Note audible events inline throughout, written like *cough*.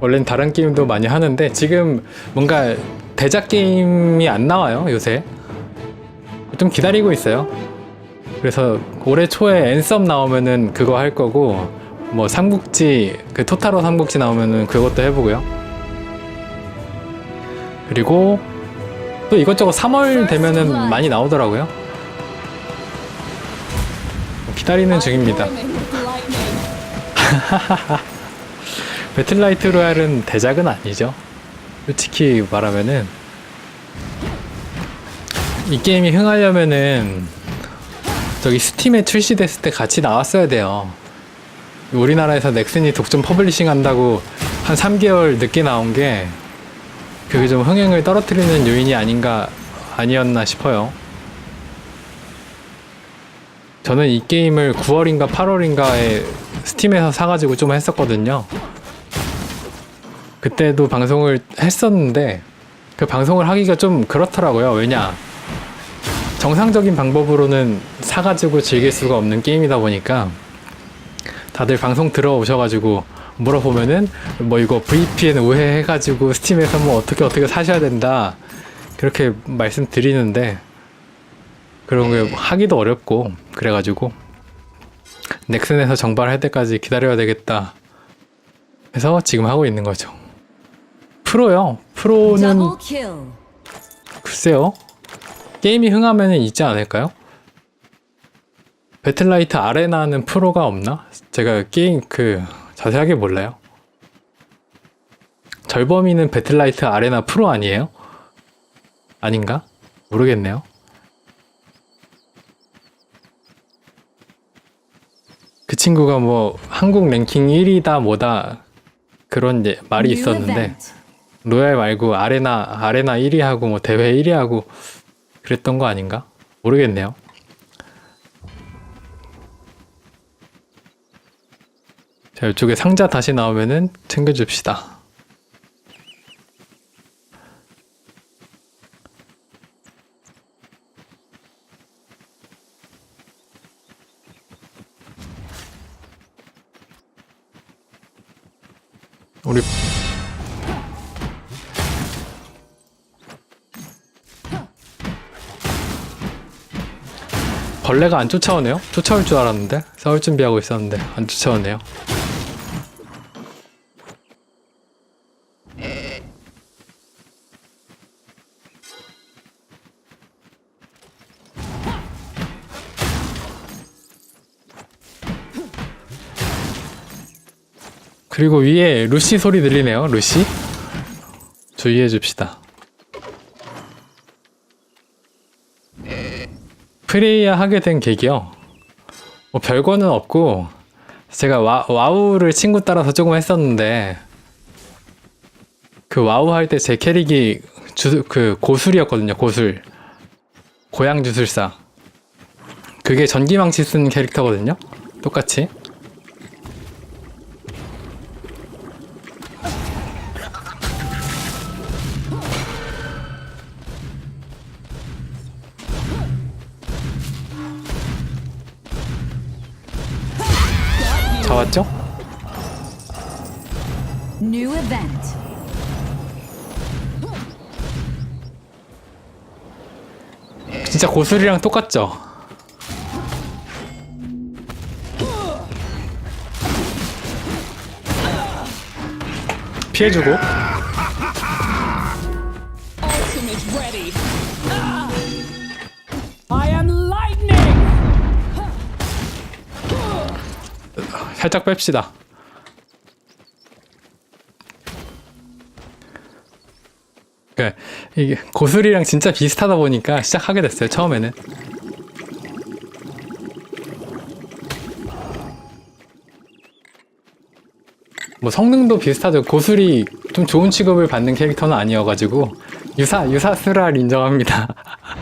원래는 다른 게임도 많이 하는데 지금 뭔가 대작 게임이 안 나와요 요새. 좀 기다리고 있어요. 그래서 올해 초에 앤썸 나오면은 그거 할 거고 뭐 삼국지 그 토타로 삼국지 나오면은 그것도 해보고요. 그리고 또 이것저것 3월 되면은 많이 나오더라고요. 기다리는 중입니다 *laughs* *laughs* 배틀라이트 로얄은 대작은 아니죠. 솔직히 말하면은 이 게임이 흥하려면은 저기 스팀에 출시됐을 때 같이 나왔어야 돼요. 우리나라에서 넥슨이 독점 퍼블리싱 한다고 한 3개월 늦게 나온 게 그게 좀 흥행을 떨어뜨리는 요인이 아닌가 아니었나 싶어요. 저는 이 게임을 9월인가 8월인가에 스팀에서 사가지고 좀 했었거든요. 그때도 방송을 했었는데 그 방송을 하기가 좀 그렇더라고요. 왜냐 정상적인 방법으로는 사가지고 즐길 수가 없는 게임이다 보니까 다들 방송 들어오셔가지고 물어보면은 뭐 이거 VPN 우회해가지고 스팀에서 뭐 어떻게 어떻게 사셔야 된다 그렇게 말씀드리는데 그런 게 하기도 어렵고 그래가지고 넥슨에서 정발할 때까지 기다려야 되겠다 해서 지금 하고 있는 거죠. 프로요. 프로는. 글쎄요. 게임이 흥하면 있지 않을까요? 배틀라이트 아레나는 프로가 없나? 제가 게임 그 자세하게 몰라요. 절범이는 배틀라이트 아레나 프로 아니에요? 아닌가? 모르겠네요. 그 친구가 뭐 한국 랭킹 1위다 뭐다 그런 이제 말이 있었는데. 로얄 말고 아레나 아레나 1위 하고 뭐 대회 1위 하고 그랬던 거 아닌가? 모르겠네요. 자, 이쪽에 상자 다시 나오면은 챙겨줍시다. 우리 벌레가 안 쫓아오네요? 쫓아올 줄 알았는데 싸울 준비하고 있었는데 안 쫓아오네요. 그리고 위에 루시 소리 들리네요. 루시 주의해 줍시다. 프레이야 하게 된 계기요. 뭐 별거는 없고 제가 와, 와우를 친구 따라서 조금 했었는데 그 와우 할 때 제 캐릭이 주, 그 고술이었거든요. 고술 고양 주술사 그게 전기망치 쓴 캐릭터거든요. 똑같이 잡았죠? New event. 진짜 고술이랑 똑같죠? 피해주고 살짝 뺍시다. 그 이게 고술이랑 진짜 비슷하다 보니까 시작하게 됐어요 처음에는. 뭐 성능도 비슷하죠. 고술이 좀 좋은 취급을 받는 캐릭터는 아니어가지고 유사 유사 스랄 인정합니다.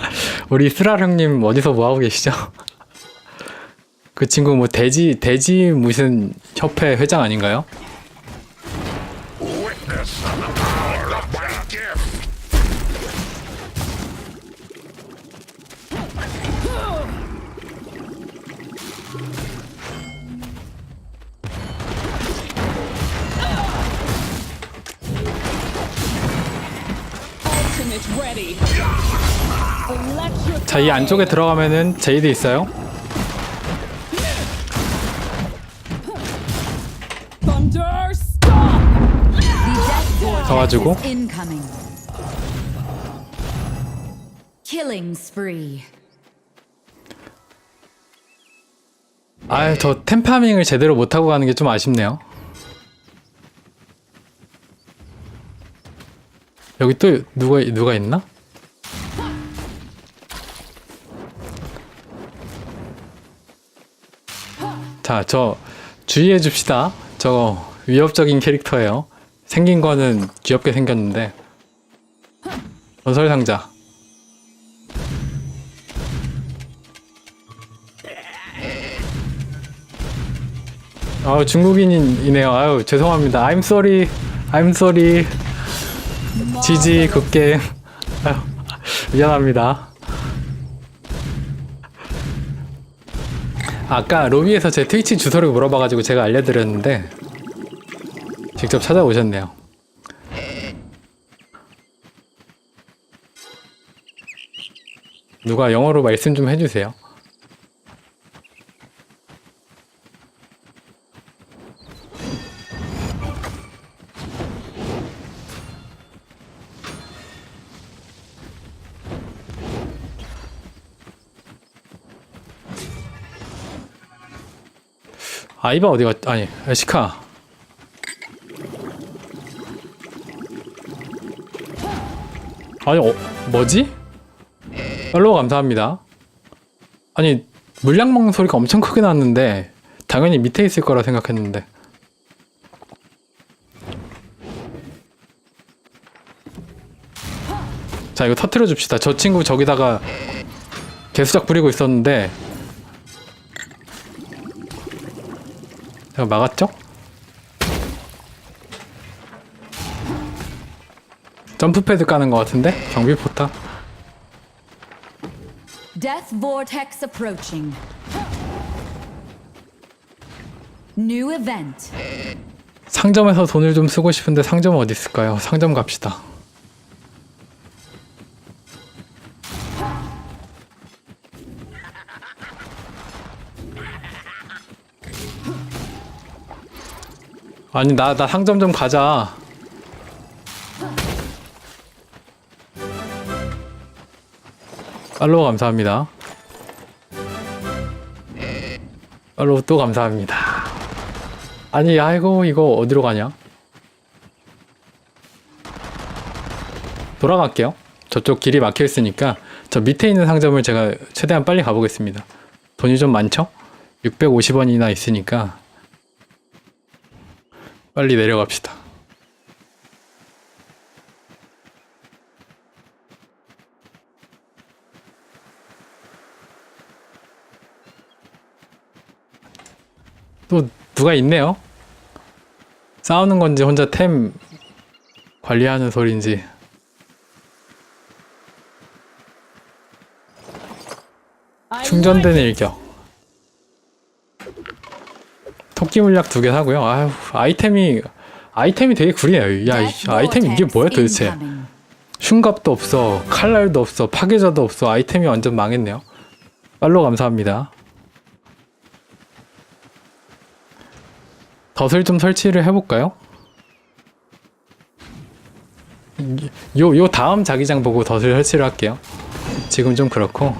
*laughs* 우리 스랄 형님 어디서 뭐 하고 계시죠? 그 친구 뭐 돼지 돼지 무슨 협회 회장 아닌가요? 자, 이 안쪽에 들어가면은 제이드 있어요. Death vortex 가가지고. is incoming. Killing spree. 아, 저 템파밍을 제대로 못 하고 가는 게 좀 아쉽네요. 여기 또 누가 누가 있나? 자, 저 주의해 줍시다. 저 위협적인 캐릭터예요. 생긴 거는 귀엽게 생겼는데 전설 상자. 아 중국인이네요. 아유 죄송합니다. I'm sorry. I'm sorry. 지지 굿게임. 아유 미안합니다. 아까 로비에서 제 트위치 주소를 물어봐가지고 제가 알려드렸는데 직접 찾아오셨네요. 누가 영어로 말씀 좀 해주세요. 아이바 어디 갔? 아니 시카. 아니 어 뭐지? 팔로우 감사합니다. 아니 물량 먹는 소리가 엄청 크게 났는데 당연히 밑에 있을 거라 생각했는데. 자 이거 터트려 줍시다. 저 친구 저기다가 개수작 부리고 있었는데 제가 막았죠? 점프 패드 까는 것 같은데? 경비 포탑? Death vortex approaching. New event. 상점에서 돈을 좀 쓰고 싶은데 상점 어디 있을까요? 상점 갑시다. 아니 나 나 상점 좀 가자. 팔로우 감사합니다. 팔로우 또 감사합니다. 아니 아이고 이거 어디로 가냐? 돌아갈게요. 저쪽 길이 막혀 있으니까 저 밑에 있는 상점을 제가 최대한 빨리 가보겠습니다. 돈이 좀 많죠? 650원이나 있으니까 빨리 내려갑시다. 또 누가 있네요. 싸우는 건지 혼자 템 관리하는 소리인지. 충전되는 일격. 토끼 물약 두 개 사고요. 아유, 아이템이 아이템이 되게 구리해요. 야, 이 아이템 이게 뭐야 도대체? 흉갑도 없어, 칼날도 없어, 파괴자도 없어. 아이템이 완전 망했네요. 팔로 감사합니다. 덫을 좀 설치를 해볼까요? 요, 요 다음 자기장 보고 덫을 설치를 할게요. 지금 좀 그렇고.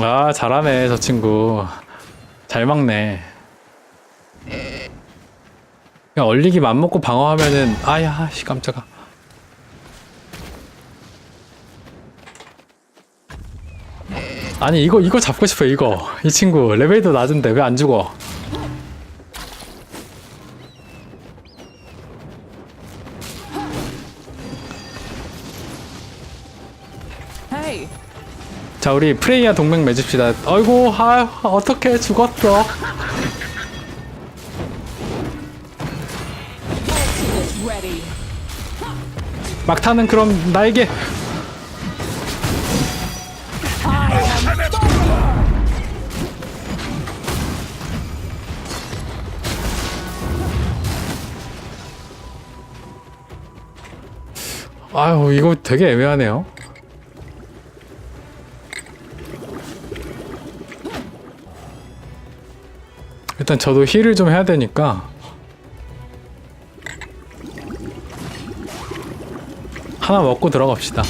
아, 잘하네, 저 친구. 잘 막네. 그냥 얼리기 맘먹고 방어하면은, 아야, 씨, 깜짝아. 아니, 이거, 이거 잡고 싶어, 이거. 이 친구, 레벨도 낮은데 왜 안 죽어? 자, 우리 프레이야 동맹 맺읍시다. 아이고, 아, 어떻게 죽었어? 막타는 그럼 나에게. 아유 이거 되게 애매하네요. 일단 저도 힐을 좀 해야 되니까. 하나 먹고 들어갑시다.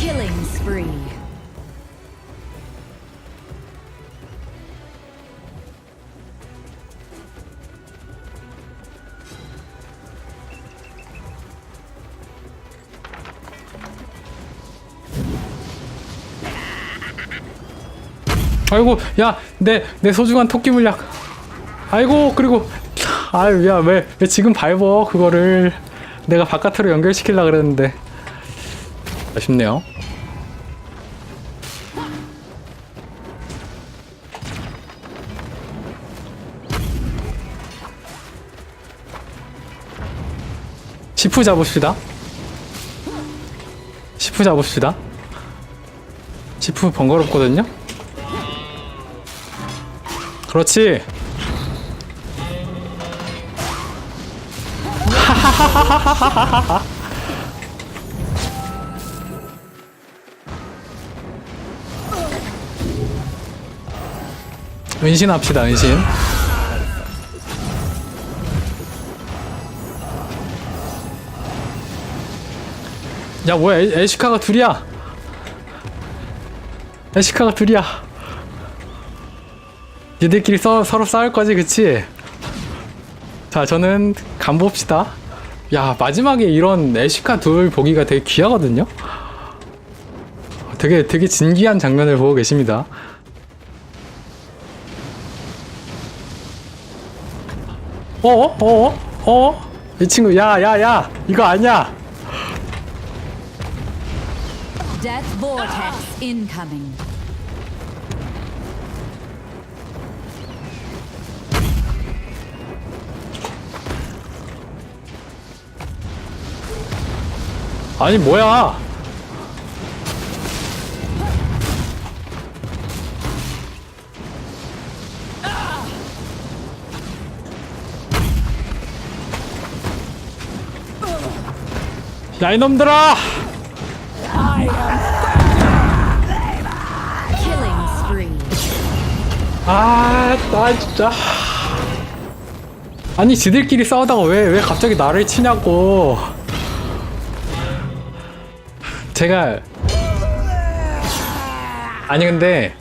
아이고 야 내 내 소중한 토끼 물약. 아이고 그리고 아유 야왜 왜 지금 밟어 그거를. 내가 바깥으로 연결시키려 그랬는데 아쉽네요. 시프 잡읍시다. 시프 잡읍시다. 시프 번거롭거든요? 그렇지. *laughs* 은신합시다, 은신. 야, 뭐야, 에, 에시카가 둘이야. 에시카가 둘이야. 니들끼리 서, 서로 싸울 거지, 그치? 자, 저는 간 봅시다. 야, 마지막에 이런 에시카 둘 보기가 되게 귀하거든요? 되게, 되게 진기한 장면을 보고 계십니다. 어? 어? 어? 이 친구, 야, 야, 야! 이거 아니야! Death vortex incoming. 아니, 뭐야! 야, 이놈들아! 아, 나 진짜. 아니, 지들끼리 싸우다가 왜, 왜 갑자기 나를 치냐고. 제가. 아니, 근데,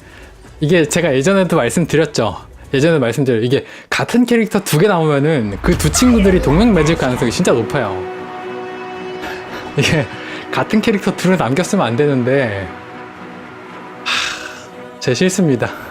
이게 제가 예전에도 말씀드렸죠. 예전에 말씀드렸 이게 같은 캐릭터 두 개 나오면은 그 두 친구들이 동맹 맺을 가능성이 진짜 높아요. 이게 같은 캐릭터 둘을 남겼으면 안 되는데. 하, 제 실수입니다.